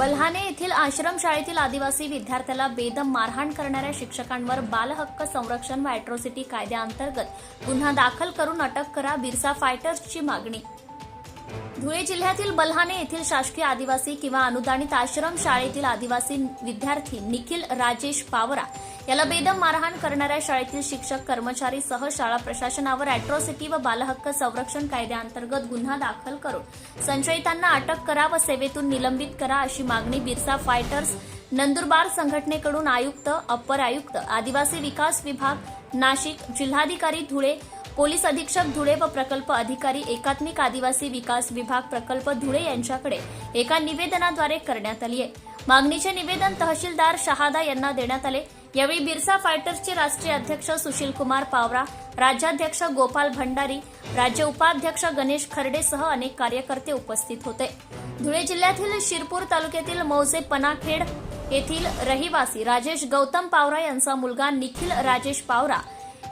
बल्हाने येथील आश्रमशाळेतील आदिवासी विद्यार्थ्याला बेदम मारहाण करणाऱ्या शिक्षकांवर बालहक्क संरक्षण व अॅट्रॉसिटी कायद्याअंतर्गत गुन्हा दाखल करून अटक करा बिरसा फायटर्सची मागणी. धुळे जिल्ह्यातील बल्हाने येथील शासकीय आदिवासी किंवा अनुदानित आश्रम शाळेतील आदिवासी विद्यार्थी निखिल राजेश पावरा याला बेदम मारहाण करणाऱ्या शाळेतील शिक्षक कर्मचारी सह शाळा प्रशासनावर अॅट्रॉसिटी व बालहक्क संरक्षण कायद्याअंतर्गत गुन्हा दाखल करून संशयितांना अटक करा व सेवेतून निलंबित करा अशी मागणी बिरसा फायटर्स नंदुरबार संघटनेकडून आयुक्त अप्पर आयुक्त आदिवासी विकास विभाग नाशिक जिल्हाधिकारी धुळे पोलीस अधीक्षक धुळे व प्रकल्प अधिकारी एकात्मिक आदिवासी विकास विभाग प्रकल्प धुळे यांच्याकडे एका निवेदनाद्वारे करण्यात आली आहे मागणीचे निवेदन तहसीलदार शहादा यांना देण्यात आले. यावेळी बिरसा फायटर्सचे राष्ट्रीय अध्यक्ष सुशील कुमार पावरा राज्याध्यक्ष गोपाल भंडारी राज्य उपाध्यक्ष गणेश खर्डेसह अनेक कार्यकर्ते उपस्थित होते. धुळे जिल्ह्यातील शिरपूर तालुक्यातील मौजे पनाखेड येथील रहिवासी राजेश गौतम पावरा यांचा मुलगा निखिल राजेश पावरा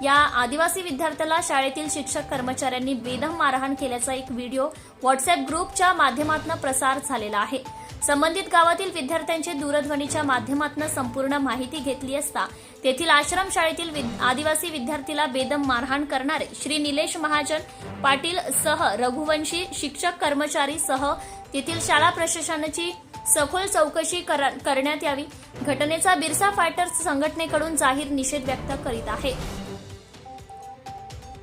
या आदिवासी विद्यार्थ्याला शाळेतील शिक्षक कर्मचाऱ्यांनी बेदम मारहाण केल्याचा एक व्हिडिओ व्हॉट्सअप ग्रुपच्या माध्यमातून प्रसार झालेला आहे. संबंधित गावातील विद्यार्थ्यांची दूरध्वनीच्या माध्यमातून संपूर्ण माहिती घेतली असता तेथील आश्रमशाळेतील विद- आदिवासी विद्यार्थीला बेदम मारहाण करणारे श्री निलेश महाजन पाटील सह रघुवंशी शिक्षक कर्मचारी सह तेथील शाळा प्रशासनाची सखोल चौकशी करा- करण्यात यावी. घटनेचा बिरसा फायटर्स संघटनेकडून जाहीर निषेध व्यक्त करीत आहे.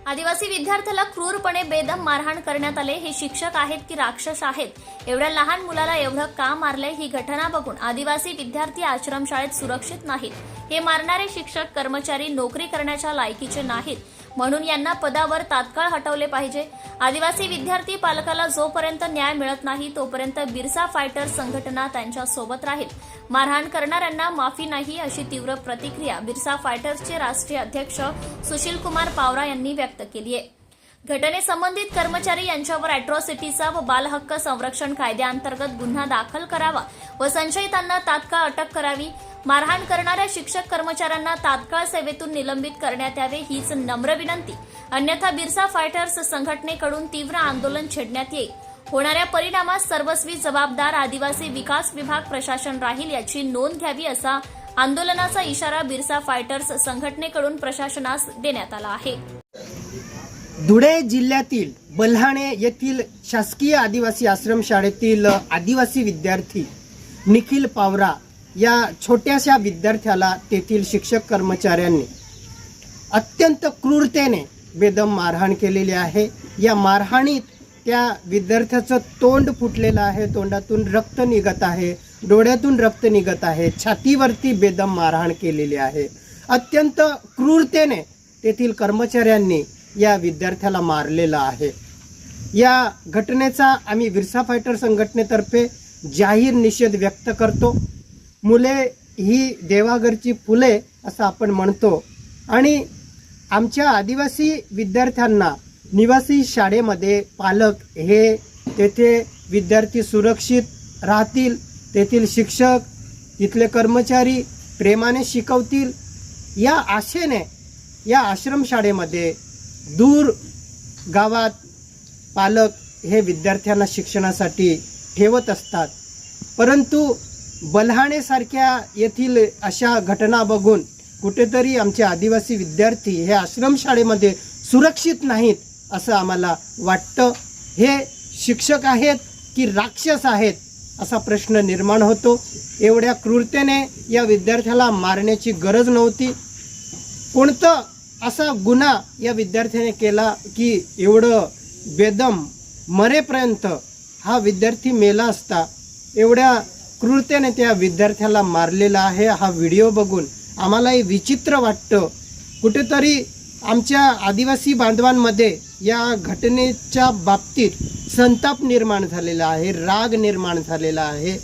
आदिवासी विद्यार्थ्याला क्रूरपणे बेदम मारहाण करण्यात आले. हे शिक्षक आहेत की राक्षस आहेत? एवढ्या लहान मुलाला एवढं का मारलंय? ही घटना बघून आदिवासी विद्यार्थी आश्रमशाळेत सुरक्षित नाहीत. हे मारणारे शिक्षक कर्मचारी नोकरी करण्याच्या लायकीचे नाहीत. म्हणून यांना पदावर तात्काळ हटवले पाहिजे. आदिवासी विद्यार्थी पालकाला जोपर्यंत न्याय मिळत नाही तोपर्यंत बिरसा फायटर संघटना त्यांच्यासोबत राहील. मारहाण करणाऱ्यांना माफी नाही अशी तीव्र प्रतिक्रिया बिरसा फायटर्सचे राष्ट्रीय अध्यक्ष सुशील कुमार पावरा यांनी व्यक्त केली आहे. घटनेसंबंधित कर्मचारी यांच्यावर अॅट्रॉसिटीचा व बालहक्क संरक्षण कायद्याअंतर्गत गुन्हा दाखल करावा व संशयितांना तात्काळ अटक करावी मारहाण करणाऱ्या शिक्षक कर्मचाऱ्यांना तात्काळ सेवेतून निलंबित करण्यात यावे हीच नम्र विनंती. अन्यथा बिरसा फायटर्स संघटनेकडून तीव्र आंदोलन छेडण्यात येईल. होणाऱ्या परिणामास सर्वस्वी जबाबदार आदिवासी विकास विभाग प्रशासन राहील याची नोंद घ्यावी असा आंदोलनाचा इशारा बिरसा फायटर्स संघटनेकडून प्रशासनास देण्यात आला आहे. धुळे जिल्ह्यातील बल्हाणे येथील शासकीय आदिवासी आश्रमशाळेतील आदिवासी विद्यार्थी निखिल पावरा या छोट्याशा विद्यार्थ्याला तेथील शिक्षक कर्मचाऱ्यांनी अत्यंत क्रूरतेने बेदम मारहाण केलेली आहे. या मारहाणीत त्या विद्यार्थ्याचं तोंड फुटलेलं आहे. तोंडातून रक्त निघत आहे. डोळ्यातून रक्त निघत आहे. छातीवरती बेदम मारहाण केलेली आहे. अत्यंत क्रूरतेने तेथील कर्मचाऱ्यांनी या विद्यार्थ्याला मारलेलं आहे. या घटनेचा आम्ही विरसा फायटर संघटनेतर्फे जाहीर निषेध व्यक्त करतो. मुले ही देवाघरची फुले असं आपण म्हणतो. आणि आमच्या आदिवासी विद्यार्थ्यांना निवासी शाळेमध्ये पालक हे तेथे विद्यार्थी सुरक्षित राहतील तेथील शिक्षक तिथले कर्मचारी प्रेमाने शिकवतील. या आशेने या आश्रमशाळेमध्ये दूर गावात पालक हे विद्यार्थ्यांना शिक्षणासाठी ठेवत असतात. परंतु बल्हाणेसारख्या येथील अशा घटना बघून कुठेतरी आमचे आदिवासी विद्यार्थी हे आश्रमशाळेमध्ये सुरक्षित नाहीत असं आम्हाला वाटतं. हे शिक्षक आहेत की राक्षस आहेत असा प्रश्न निर्माण होतो. एवढ्या क्रूरतेने या विद्यार्थ्याला मारण्याची गरज नव्हती. कोणतं असा गुन्हा या विद्यार्थ्याने केला की एवढं बेदम मरेपर्यंत हा विद्यार्थी मेला असता? एवढ्या क्रूरतेने त्या विद्यार्थ्याला मारलेला आहे. हा व्हिडिओ बघून आम्हालाही विचित्र वाटतं. कुठेतरी आमच्या आदिवासी बांधवांमध्ये या घटनेच्या बाबतीत संताप निर्माण झालेला आहे राग निर्माण झालेला आहे.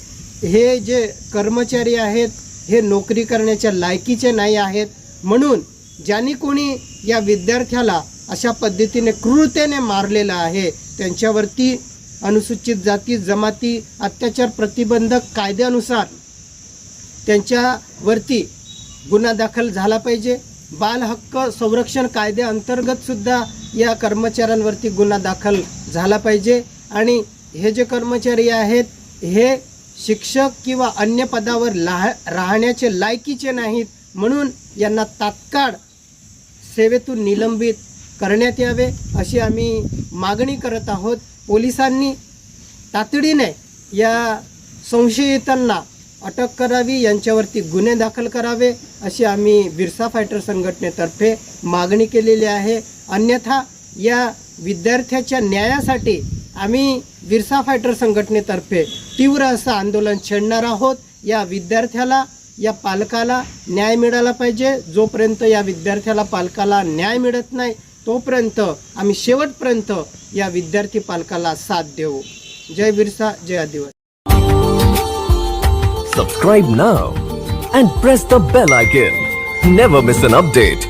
हे जे कर्मचारी आहेत हे नोकरी करण्याच्या लायकीचे नाही आहेत. म्हणून ज्यांनी कोणी या विद्यार्थ्याला अशा पद्धतीने क्रूरतेने मारलेलं आहे त्यांच्यावरती अनुसूचित जाती जमाती अत्याचार प्रतिबंधक कायद्यानुसार त्यांच्यावरती गुन्हा दाखल झाला पाहिजे. बालहक्क संरक्षण कायद्याअंतर्गतसुद्धा या कर्मचाऱ्यांवरती गुन्हा दाखल झाला पाहिजे. आणि हे जे कर्मचारी आहेत हे शिक्षक किंवा अन्य पदावर लाह राहण्याचे लायकीचे नाहीत. म्हणून यांना तात्काळ सेवेतून निलंबित करण्यात यावे अशी आम्ही मागणी करत आहोत. पोलिसांनी तातडीने या संशयितांना अटक करावी यांच्यावरती गुन्हे दाखल करावे अशी आम्ही बिरसा फायटर संघटनेतर्फे मागणी केलेली आहे. अन्यथा या विद्यार्थ्याच्या न्यायासाठी आम्ही बिरसा फायटर संघटनेतर्फे तीव्र असं आंदोलन छेडणार आहोत. या विद्यार्थ्याला या पालकाला न्याय मिळाला पाहिजे. जोपर्यंत या विद्यार्थ्याला पालकाला न्याय मिळत नाही तोपर्यंत आम्ही शेवटपर्यंत या विद्यार्थी पालकाला साथ देऊ. जय बिरसा जय दिवस subscribe now and press the bell icon never miss an update